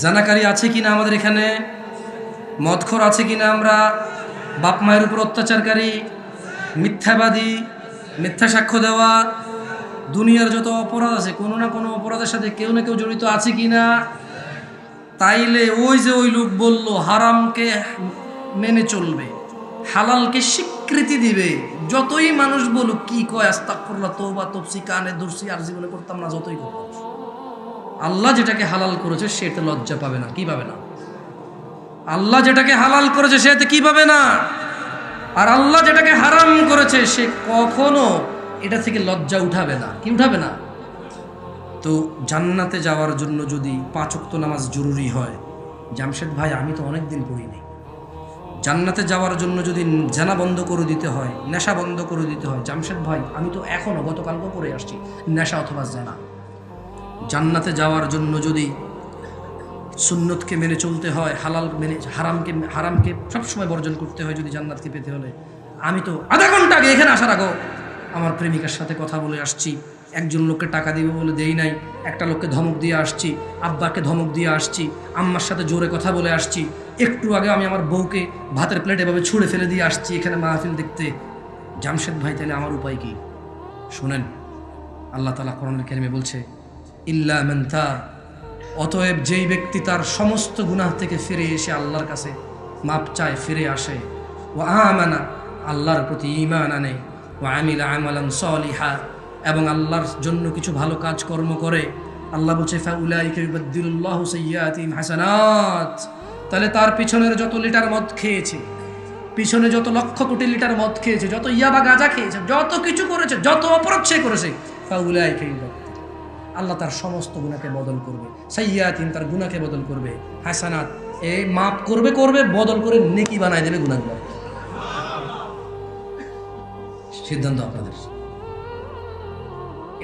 জানাকারী আছে কিনা আমাদের এখানে? মদখর আছে কিনা আমরা? বাপ মায়ের উপর অত্যাচারকারী, মিথ্যাবাদী, মিথ্যা সাক্ষ্য দেওয়া, দুনিয়ার যত অপরাধ আছে, কোনো না কোনো অপরাধের সাথে কেউ না কেউ জড়িত আছে কি না তাইলে ওই যে ওই লোক বলল, হারামকে মেনে চলবে, হালালকে স্বীকৃতি দিবে। যতই মানুষ বলুক, কি কয় আস্তাকফুল্লাহ তৌবা তফসি কানে দর্শি আর জীবনে করতাম না, যতই করতাম। আল্লাহ যেটাকে হালাল করেছে সেটা লজ্জা পাবে না, কি পাবে না? আল্লাহ যেটাকে হালাল করেছে সেতে কি পাবে না? আর আল্লাহ যেটাকে হারাম করেছে সে কখনো এটা থেকে লজ্জা উঠাবে না, কি উঠাবে না? তো জান্নাতে যাওয়ার জন্য যদি পাঁচ ওয়াক্ত নামাজ জরুরি হয়, জামশেদ ভাই, আমি তো অনেক দিন পড়িনি জান্নাতে যাওয়ার জন্য যদি জানা বন্ধ করে দিতে হয়, নেশা বন্ধ করে দিতে হয়, জামশেদ ভাই, আমি তো এখনও গতকালকেও করে আসছি, নেশা অথবা জানা। জান্নাতে যাওয়ার জন্য যদি সুন্নতকে মেনে চলতে হয়, হালাল মেনে, হারামকে হারামকে সবসময় বর্জন করতে হয় যদি জান্নাতকে পেতে হলে, আমি তো আধা ঘণ্টা আগে এখানে আসার আগেও আমার প্রেমিকার সাথে কথা বলে আসছি। একজন লোককে টাকা দিবে বলে দেই নাই, একটা লোককে ধমক দিয়ে আসছি, আব্বাকে ধমক দিয়ে আসছি, আম্মার সাথে জোরে কথা বলে আসছি। একটু আগে আমি আমার বউকে ভাতের প্লেট এভাবে ছুঁড়ে ফেলে দিয়ে আসছি এখানে মাহফিল দেখতে। জামশেদ ভাই, তাহলে আমার উপায় কি? শোনেন, আল্লাহ তালা কোরআনের কেরিমে বলছে ইল্লা মেন্তা অতএব যেই ব্যক্তি তার সমস্ত গুনাহ থেকে ফিরে এসে আল্লাহর কাছে মাপ চায়, ফিরে আসে। ও আমানা, আল্লাহর প্রতি ইমান আনে। ও আমিলা আমালান সলিহা, এবং আল্লাহর জন্য কিছু ভালো কাজ কর্ম করে। আল্লাহ বলছে, ফাউলাইকা ইউবাদদিলুল্লাহু সাইয়্যাতিহিম হাসানাত। তাহলে তার পিছনের যত লিটার মদ খেয়েছে, পিছনে যত লক্ষ কোটি লিটার মদ খেয়েছে, যত ইয়াবা গাঁজা খেয়েছে, যত কিছু করেছে, যত অপরাধ সে করেছে, ফাউলাইকা ইউবাদদিল আল্লাহ তার সমস্ত গুণাকে বদল করবে। সাইয়াতিন তার গুণাকে বদল করবে। হাসানাত এই মাপ করবে করবে, বদল করে নেকি বানায় দেবে গুণাগুলো সিদ্ধান্ত আপনাদের।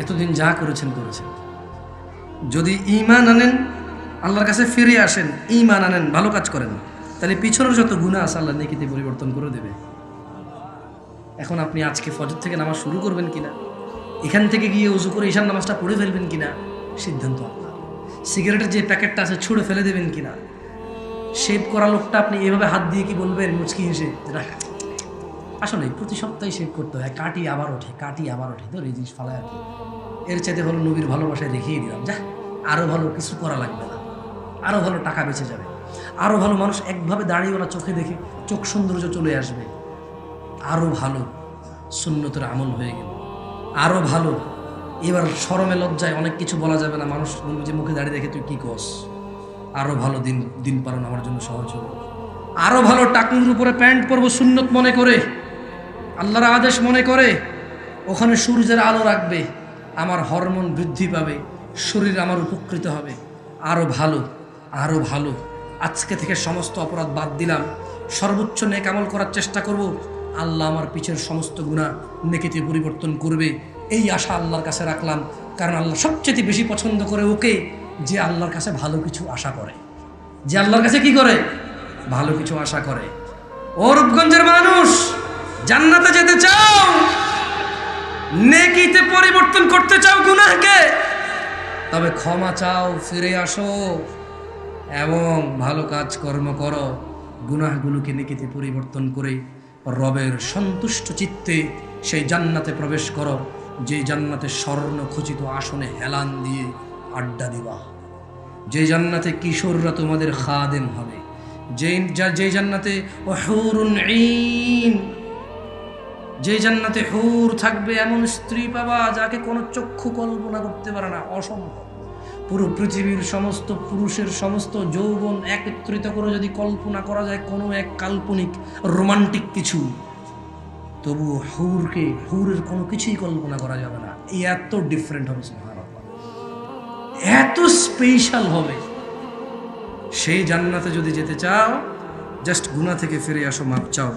এতদিন যা করেছেন করেছেন। যদি ইমান আনেন, আল্লাহর কাছে ফিরে আসেন ইমান আনেন, ভালো কাজ করেন, তাহলে পিছনের যত গুণা আছে আল্লাহ নেকিতে পরিবর্তন করে দেবে। এখন আপনি আজকে ফজর থেকে নামাজ শুরু করবেন কিনা? এখান থেকে গিয়ে উজু করে ঈশান নামাজটা পড়ে ফেলবেন কিনা? সিদ্ধান্ত আপনার। সিগারেটের যে প্যাকেটটা আছে, ছুঁড়ে ফেলে দেবেন কিনা? শেভ করা লোকটা আপনি এভাবে হাত দিয়ে কি বলবেন? মুচকি হেসে। আসলে প্রতি সপ্তাহে শেভ করতে হয়। কাটি আবার ওঠে, কাটি আবার ওঠে। তো এই জিনিস ফালায় আর কি। এর চাইতে হলো নবীর ভালোবাসায় দেখিয়ে দিলাম। যা আরও ভালো কিছু করা লাগবে না। আরও ভালো টাকা বেঁচে যাবে। আরও ভালো মানুষ একভাবে দাঁড়িয়েওয়ালা চোখে দেখে চোখ সৌন্দর্য চলে আসবে। আরও ভালো সুন্নতের আমল হয়ে গেল। আরও ভালো। এবার সরমে লজ্জায় অনেক কিছু বলা যাবে না। মানুষ যে মুখে দাঁড়িয়ে দেখে তুই কী কস আরও ভালো দিন দিন পালন আমার জন্য সহজ হবে। আরও ভালো টাকুর উপরে প্যান্ট পরবো সুন্নত মনে করে। আল্লাহর আদেশ মনে করে। ওখানে সূর্যের আলো রাখবে। আমার হরমোন বৃদ্ধি পাবে। শরীর আমার উপকৃত হবে। আরও ভালো আরও ভালো। আজকে থেকে সমস্ত অপরাধ বাদ দিলাম। সর্বোচ্চ নেক আমল করার চেষ্টা করব। আল্লাহ আমার পিছের সমস্ত গুণা নেকিতে পরিবর্তন করবে। এই আশা আল্লাহর কাছে রাখলাম। কারণ আল্লাহ সবচেয়ে বেশি পছন্দ করে ওকে যে আল্লাহর কাছে ভালো কিছু আশা করে। যে আল্লাহর কাছে কি করে? ভালো কিছু আশা করে। ও রূপগঞ্জের মানুষ, জান্নাতে যেতে চাও? নেকিতে পরিবর্তন করতে চাও গুনাহকে? তবে ক্ষমা চাও, ফিরে আসো এবং ভালো কাজ কর্ম করো। গুনাহগুলোকে নেকিতে পরিবর্তন করে রবের সন্তুষ্ট চিত্তে সেই জান্নাতে প্রবেশ করো যে জান্নাতে স্বর্ণ খচিত আসনে হেলান দিয়ে আড্ডা দিবা। যে জান্নাতে কিশোররা তোমাদের খাদেম হবে যে যা- জান্নাতে যে জান্নাতে হুর থাকবে এমন স্ত্রী পাবা যাকে কোনো চক্ষু কল্পনা করতে পারে না, অসম্ভব। পুরো পৃথিবীর সমস্ত পুরুষের সমস্ত যৌবন একত্রিত করে যদি কল্পনা করা যায়, কোনো এক কাল্পনিক, রোমান্টিক কিছু তবু হুরকে, হুরের কোনো কিছুই কল্পনা করা যাবে না। এত ডিফারেন্ট হবে এত স্পেশাল হবে। সেই জান্নাতে যদি যেতে চাও জাস্ট গুণা থেকে ফিরে আসো, মাপ চাও।